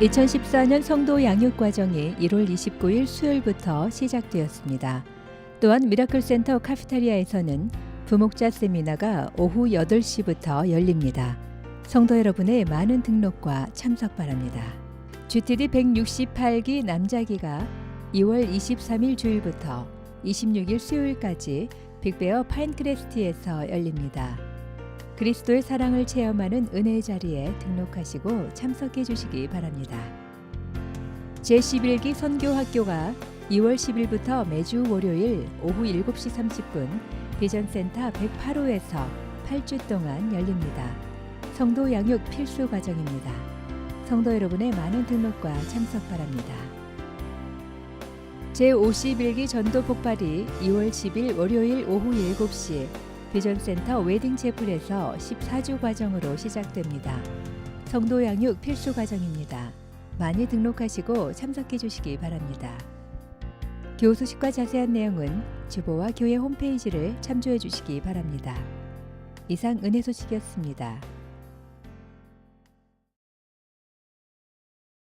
2014년 성도 양육 과정이 1월 29일 수요일부터 시작되었습니다. 또한 미라클 센터 카피타리아에서는 부목자 세미나가 오후 8시부터 열립니다. 성도 여러분의 많은 등록과 참석 바랍니다. GTD 168기 남자기가 2월 23일 주일부터 26일 수요일까지 빅베어 파인크레스티에서 열립니다. 그리스도의 사랑을 체험하는 은혜의 자리에 등록하시고 참석해 주시기 바랍니다. 제11기 선교학교가 2월 10일부터 매주 월요일 오후 7시 30분 비전센터 108호에서 8주 동안 열립니다. 성도 양육 필수 과정입니다. 성도 여러분의 많은 등록과 참석 바랍니다. 제51기 전도 폭발이 2월 10일 월요일 오후 7시 비전센터 웨딩 채플에서 14주 과정으로 시작됩니다. 성도 양육 필수 과정입니다. 많이 등록하시고 참석해 주시기 바랍니다. 교우 소식과 자세한 내용은 주보와 교회 홈페이지를 참조해 주시기 바랍니다. 이상 은혜 소식이었습니다.